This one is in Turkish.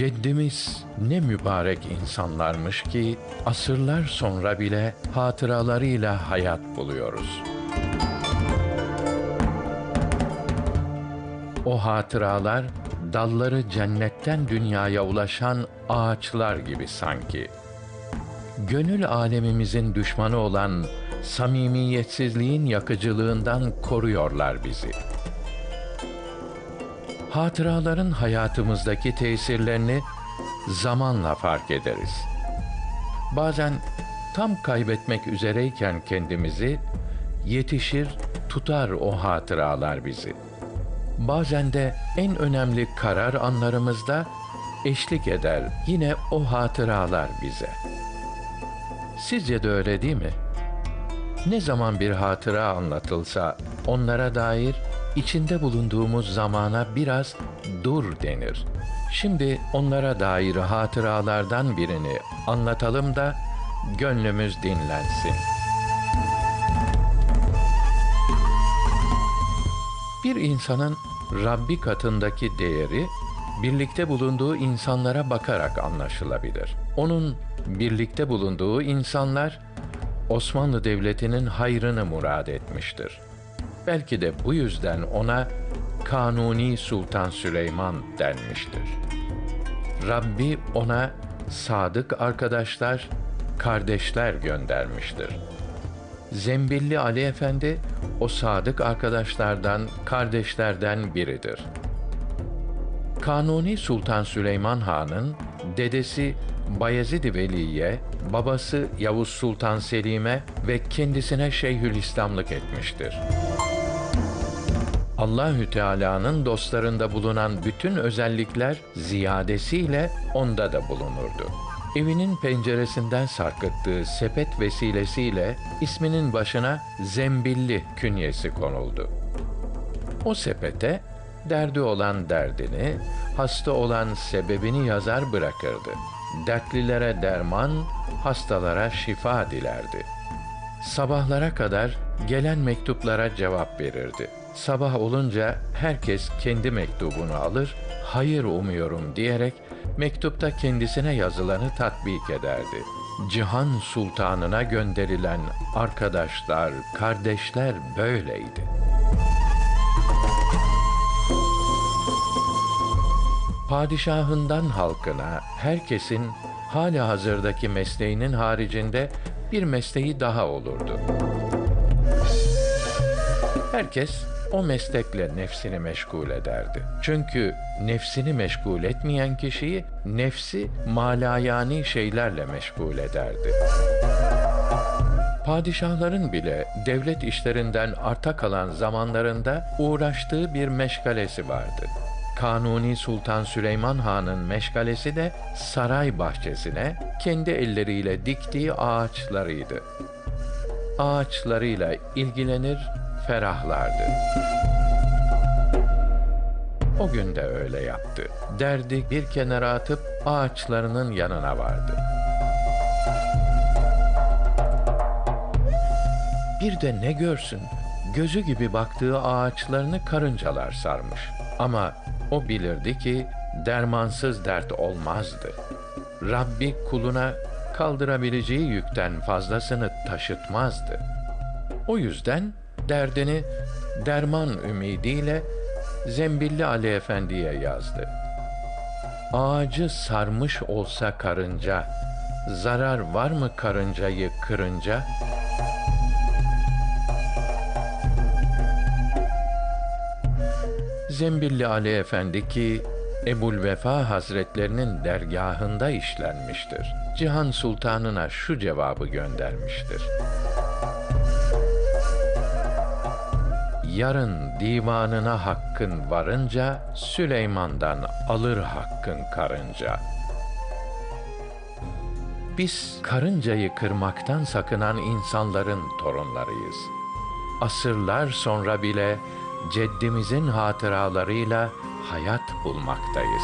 Ceddimiz ne mübarek insanlarmış ki asırlar sonra bile hatıralarıyla hayat buluyoruz. O hatıralar dalları cennetten dünyaya ulaşan ağaçlar gibi sanki. Gönül alemimizin düşmanı olan samimiyetsizliğin yakıcılığından koruyorlar bizi. Hatıraların hayatımızdaki tesirlerini zamanla fark ederiz. Bazen tam kaybetmek üzereyken kendimizi yetişir, tutar o hatıralar bizi. Bazen de en önemli karar anlarımızda eşlik eder yine o hatıralar bize. Sizce de öyle değil mi? Ne zaman bir hatıra anlatılsa onlara dair içinde bulunduğumuz zamana biraz dur denir. Şimdi onlara dair hatıralardan birini anlatalım da gönlümüz dinlensin. Bir insanın Rabbi katındaki değeri birlikte bulunduğu insanlara bakarak anlaşılabilir. Onun birlikte bulunduğu insanlar Osmanlı Devleti'nin hayrını murad etmiştir. Belki de bu yüzden ona Kanuni Sultan Süleyman denmiştir. Rabbi ona sadık arkadaşlar, kardeşler göndermiştir. Zembilli Ali Efendi o sadık arkadaşlardan, kardeşlerden biridir. Kanuni Sultan Süleyman Han'ın dedesi Bayezid Veli'ye, babası Yavuz Sultan Selim'e ve kendisine Şeyhülislamlık etmiştir. Allahü Teala'nın dostlarında bulunan bütün özellikler ziyadesiyle onda da bulunurdu. Evinin penceresinden sarkıttığı sepet vesilesiyle isminin başına Zembilli künyesi konuldu. O sepete derdi olan derdini, hasta olan sebebini yazar bırakırdı. Dertlilere derman, hastalara şifa dilerdi. Sabahlara kadar gelen mektuplara cevap verirdi. Sabah olunca herkes kendi mektubunu alır, hayır umuyorum diyerek mektupta kendisine yazılanı tatbik ederdi. Cihan Sultanına gönderilen arkadaşlar, kardeşler böyleydi. Padişahından halkına, herkesin hali hazırdaki mesleğinin haricinde bir mesleği daha olurdu. Herkes o meslekle nefsini meşgul ederdi. Çünkü nefsini meşgul etmeyen kişiyi nefsi malayani şeylerle meşgul ederdi. Padişahların bile devlet işlerinden arta kalan zamanlarında uğraştığı bir meşgalesi vardı. Kanuni Sultan Süleyman Han'ın meşgalesi de saray bahçesine kendi elleriyle diktiği ağaçlarıydı. Ağaçlarıyla ilgilenir, ferahlardı. O gün de öyle yaptı. Derdi bir kenara atıp ağaçlarının yanına vardı. Bir de ne görsün, gözü gibi baktığı ağaçlarını karıncalar sarmış. Ama o bilirdi ki dermansız dert olmazdı. Rabbi kuluna kaldırabileceği yükten fazlasını taşıtmazdı. O yüzden derdini derman ümidiyle Zembilli Ali Efendi'ye yazdı. Ağacı sarmış olsa karınca, zarar var mı karıncayı kırınca?'' Zembilli Ali Efendi ki Ebul Vefa Hazretlerinin dergahında işlenmiştir. Cihan Sultanına şu cevabı göndermiştir. Yarın divanına hakkın varınca Süleyman'dan alır hakkın karınca. Biz karıncayı kırmaktan sakınan insanların torunlarıyız. Asırlar sonra bile ceddimizin hatıralarıyla hayat bulmaktayız.